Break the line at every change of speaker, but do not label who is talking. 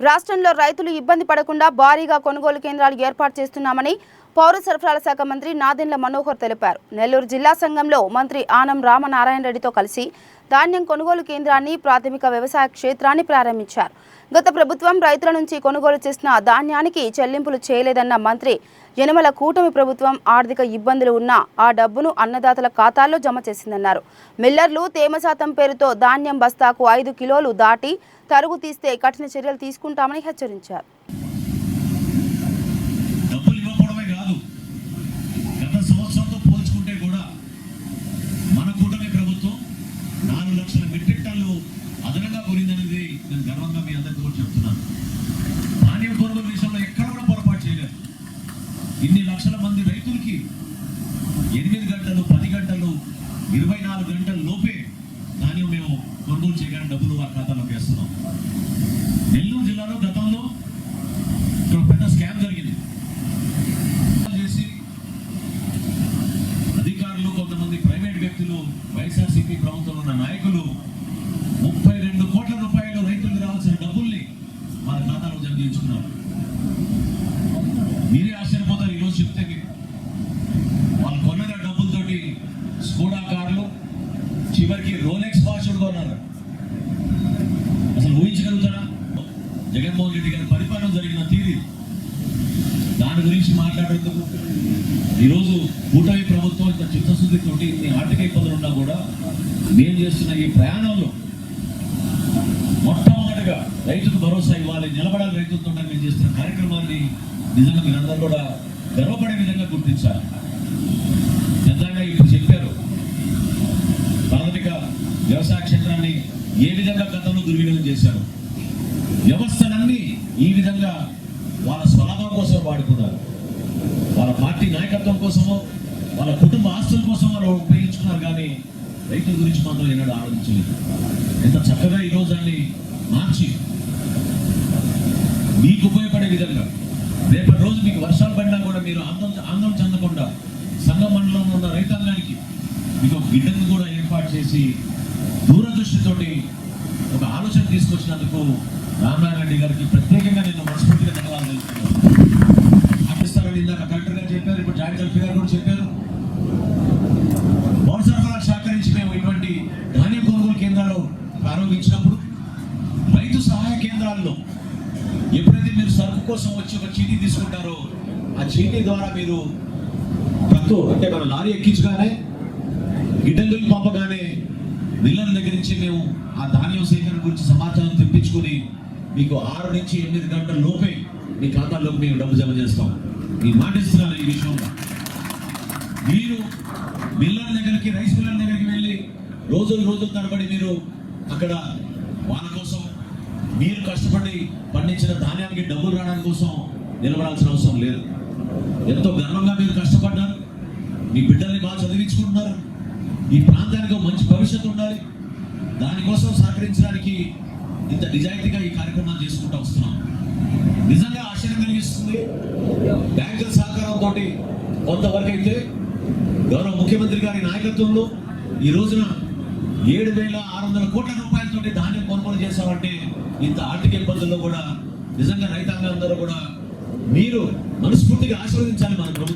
రాష్ట్రంలో రైతులు ఇబ్బంది పడకుండా భారీగా కొనుగోలు కేంద్రాలు ఏర్పాటు చేస్తున్నామని పౌర సరఫరాల శాఖ మంత్రి నాదెండ్ల మనోహర్ తెలిపారు. నెల్లూరు జిల్లా సంఘంలో మంత్రి ఆనం రామనారాయణ రెడ్డితో కలిసి ధాన్యం కొనుగోలు కేంద్రాన్ని ప్రాథమిక వ్యవసాయ క్షేత్రాన్ని ప్రారంభించారు. గత ప్రభుత్వం రైతుల నుంచి కొనుగోలు చేసిన ధాన్యానికి చెల్లింపులు చేయలేదన్న మంత్రి యనమల కూటమి ప్రభుత్వం ఆర్థిక ఇబ్బందులు ఉన్నా ఆ డబ్బును అన్నదాతల ఖాతాల్లో జమ చేసిందన్నారు. మిల్లర్లు తేమ శాతం పేరుతో ధాన్యం బస్తాకు ఐదు కిలోలు దాటి తరుగు తీస్తే కఠిన చర్యలు తీసుకుంటామని హెచ్చరించారు
డబ్బులు ఇవ్వకపోవడమే కాదు గత సంవత్సరంతో పోల్చుకుంటే కూడా మన కూటమి ప్రభుత్వం నాలుగు లక్షల మెట్రిక్ టన్లు అదనంగా కొరిందనేది నేను గర్వంగా మీ అందరికీ కూడా చెప్తున్నాను. ధాన్యం కొనుగోలు విషయంలో ఎక్కడ కూడా పొరపాటు చేయలేదు. ఇన్ని లక్షల మంది రైతులకి ఎనిమిది గంటలు పది గంటలు ఇరవై నాలుగు గంటల లోపే ధాన్యం మేము కొనుగోలు చేయగానే డబ్బులు జగన్మోహన్ రెడ్డి గారి పరిపాలన జరిగిన తీరి. దాని గురించి మాట్లాడేందుకు ఈరోజు కూటమి ప్రభుత్వం ఇంత చిత్తశుద్ధితోటి ఇన్ని ఆర్థిక ఇబ్బందులు ఉన్నా కూడా మేము చేస్తున్న ఈ ప్రయాణంలో మొట్టమొదటిగా రైతుకు భరోసా ఇవ్వాలి నిలబడాలి రైతులతో మేము చేస్తున్న కార్యక్రమాన్ని నిజంగా మీరందరూ కూడా గర్వపడే విధంగా గుర్తించాలి. నిజంగా ఇప్పుడు చెప్పారు ప్రాథమిక వ్యవసాయ క్షేత్రాన్ని ఏ విధంగా గతంలో దుర్వినియోగం చేశారు. వ్యవస్థలన్నీ ఈ విధంగా వాళ్ళ స్వలాభం కోసం వాడుకున్నారు. వాళ్ళ పార్టీ నాయకత్వం కోసమో వాళ్ళ కుటుంబ ఆస్తుల కోసం వాళ్ళు ఉపయోగించుకున్నారు కానీ రైతుల గురించి మాత్రం ఎన్నడూ ఆలోచించలేదు. ఎంత చక్కగా ఈరోజు దాన్ని మార్చి మీకు ఉపయోగపడే విధంగా రేపటి రోజు మీకు వర్షాలు పడినా కూడా మీరు ఆందోళన ఆందోళన చెందకుండా సంఘం మండలంలో ఉన్న రైతాంగానికి మీకు ఒక కూడా ఏర్పాటు చేసి దూరదృష్టితోటి ఒక ఆలోచన తీసుకొచ్చినందుకు రామనారాయణ రెడ్డి గారికి ప్రత్యేకంగా నేను మనస్ఫూర్తిగా ధన్యవాదాలు తెలుపుతున్నాను. పాకిస్తాన్ ఇందాక కలెక్టర్ గారు చెప్పారు ఇప్పుడు జాయింట్ కలెక్టర్ గారు కూడా చెప్పారు. పౌర సరఫరా శాఖ నుంచి మేము ఇటువంటి ధాన్యం కొనుగోలు కేంద్రాలు ప్రారంభించినప్పుడు రైతు సహాయ కేంద్రాల్లో ఎప్పుడైతే మీరు సరుకు కోసం వచ్చి ఒక చీటీ తీసుకుంటారో ఆ చీటీ ద్వారా మీరు తక్కువ అంటే మన లారీ ఎక్కించగానే గిడ్డంగులు పంపగానే నుంచి మేము ఆ ధాన్యం సేకరణ గురించి సమాచారం తెప్పించుకొని మీకు ఆరు నుంచి ఎనిమిది గంటల లోపే మీ ఖాతాలోకి మేము డబ్బు జమ చేస్తాం. మీ మాట ఇస్తున్నాను ఈ విషయంలో. మీరు మిల్లర్ దగ్గరికి రైస్ మిల్లర్ దగ్గరికి వెళ్ళి రోజులు రోజులు తరబడి మీరు అక్కడ వాళ్ళ కోసం మీరు కష్టపడి పండించిన ధాన్యానికి డబ్బులు రావడానికి కోసం నిలబడాల్సిన అవసరం లేదు. ఎంతో గర్వంగా మీరు కష్టపడ్డారు. మీ బిడ్డల్ని బాగా చదివించుకుంటున్నారు. ఈ ప్రాంతానికి మంచి భవిష్యత్తు ఉండాలి. దానికోసం సహకరించడానికి ఇంత నిజాయితీగా ఈ కార్యక్రమాలు చేసుకుంటూ వస్తున్నాం. నిజంగా ఆశ్చర్యం కలిగిస్తుంది. బ్యాంకుల సహకారంతో కొంతవరకు అయితే గౌరవ ముఖ్యమంత్రి గారి నాయకత్వంలో ఈ రోజున ఏడు వేల ఆరు వందల కోట్ల రూపాయలతో ధాన్యం కొనుగోలు చేశామంటే ఇంత ఆర్థిక ఇబ్బందుల్లో కూడా నిజంగా రైతాంగం అందరూ కూడా మీరు మనస్ఫూర్తిగా ఆశీర్వదించాలి మన ప్రభుత్వం.